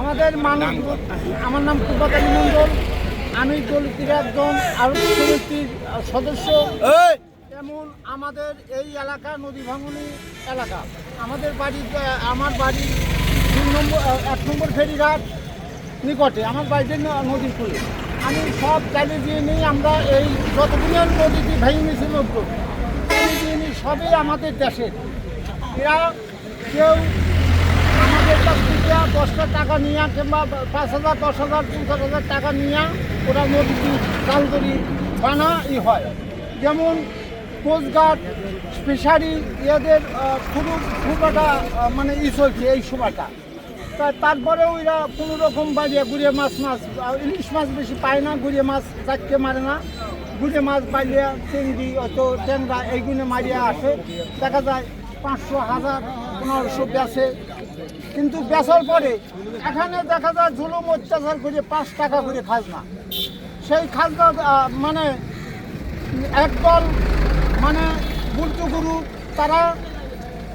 আমাদের মানুষ আমার নাম কুপাত আলী মণ্ডল আমি দলিতের একজন আরব সমিতির সদস্য। যেমন আমাদের এই এলাকা নদী ভাঙনি এলাকা। আমাদের বাড়ি আমার বাড়ি তিন নম্বর এক নম্বর ফেরিঘাট নিকটে আমার বাড়িতে ন- নদীর কূলে। আমি সব চালিয়ে দিয়ে নিই আমরা এই যতগুলো নদীটি ভেঙে নিয়েছি নদী চালিয়ে দিয়ে নিই সবই আমাদের দেশের এরা কেউ টাকা নিয়ে কিংবা পাঁচ হাজার, দশ হাজার, পঞ্চাশ হাজার টাকা নিয়ে ই হয়। যেমন কোস্টগার্ড ফিশারি, এদের খুব খুব একটা মানে ই চলছে এই সময়টা। তা তারপরেও এরা কোনো রকম বাড়িয়ে গুড়িয়ে মাছ মাছ ইলিশ মাছ বেশি পায় না গুড়িয়ে মাছ চারটে মারে না। গুড়িয়ে মাছ বাড়িয়ে চিংড়ি, অত ট্যাংরা এইগুলো মারিয়ে আসে। দেখা যায় পাঁচশো, হাজার, পনেরোশো বেচে কিন্তু বেচার পরে এখানে দেখা যায় জুলুম অত্যাচার করে পাঁচ টাকা করে খাজনা। সেই খাজনা মানে একদল মানে বুদ্ধ গুরু, তারা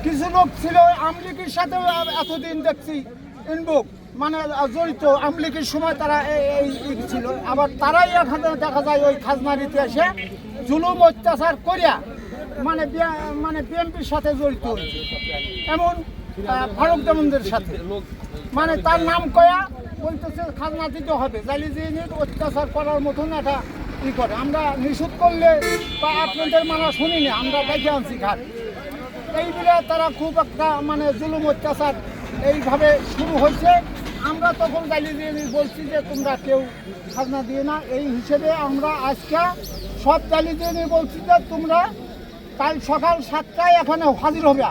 কিছু লোক ছিল আমলিগের সাথে এতদিন দেখছি ইনবুক মানে জড়িত। আমলিকির সময় তারা এই- ছিল। আবার তারাই এখানে দেখা যায় ওই খাজনা দিতে এসে জুলুম অত্যাচার করিয়া মানে মানে বিএনপির সাথে জড়িত এমন ফারুক দেমনদের সাথে। মানে তার নাম কয়া, বলতেছে খাজনা দিতে হবে। জালি নিয়ে অত্যাচার করার মতন একটা ই করে। আমরা নিষেধ করলে বা আপনাদের মানা শুনি না আমরা দেখে আনছি ঘাট। এইগুলো তারা খুব একটা মানে জুলুম অত্যাচার এইভাবে শুরু হয়েছে। আমরা তখন গালি দিয়ে বলছি যে তোমরা কেউ খাজনা দিয়ে না। এই হিসেবে আমরা আজকে সব গালি দিয়ে বলছি যে তোমরা কাল সকাল সাতটায় এখানে হাজির হবে।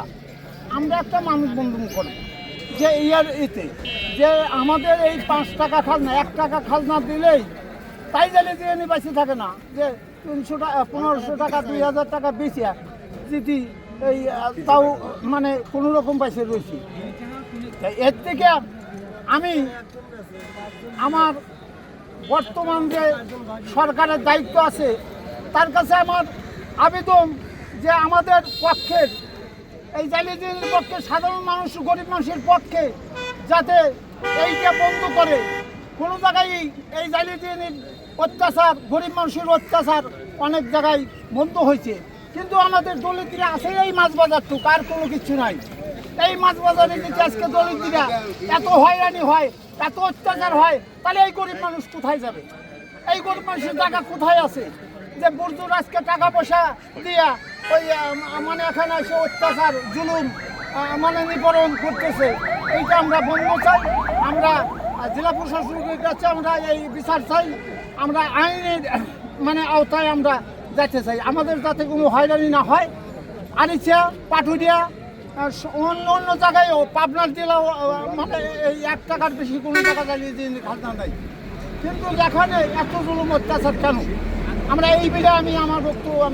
আমরা একটা মানুষ বন্ধন করব। যে ইয়ার এতে, যে আমাদের এই পাঁচ টাকা খাজনা, এক টাকা খাজনা দিলেই তাই জানি দিয়ে বেঁচে থাকে না, যে তিনশো টাকা, পনেরোশো টাকা, দুই হাজার টাকা বেশি যদি এই তাও মানে কোনো রকম পয়সা রয়েছি। এর থেকে আমি আমার বর্তমান যে সরকারের দায়িত্ব আছে, তার কাছে আমার আবেদন যে আমাদের পক্ষের এই জালিয়াতির পক্ষে, সাধারণ মানুষ, গরিব মানুষের পক্ষে যাতে এইটা বন্ধ করে। কোনো জায়গায় এই জালিয়াতির অত্যাচার, গরিব মানুষের অত্যাচার অনেক জায়গায় বন্ধ হয়েছে। কিন্তু আমাদের দলিতরা আছে এই মাছ বাজারটুকু আর কোনো কিছু নাই। এই মাছ বাজারে যদি আজকে দলিতরা এত হয়রানি হয়, এত অত্যাচার হয়, তাহলে এই গরিব মানুষ কোথায় যাবে? এই গরিব মানুষের জায়গা কোথায় আছে? যে বুর্জুর আজকে টাকা পয়সা দিয়া ওই মানে এখানে এসে অত্যাচার, জুলুম মানে নিপরণ করতেছে। এইটা আমরা বন্ধ চাই। আমরা জেলা প্রশাসনের কাছে আমরা এই বিচার চাই। আমরা আইনের মানে আওতায় আমরা যেতে চাই। আমাদের যাতে কোনো হয়রানি না হয়। আরিচা, পাটুরিয়া অন্য অন্য জায়গায়ও, পাবনার জেলাও মানে এই এক টাকার বেশি কোনো টাকা জ্বালিয়ে দিয়ে খাজনা নাই কিন্তু এখানে এত জুলুম, অত্যাচার কেন? আমরা এই বিলে আমি আমার বক্তব্য আমি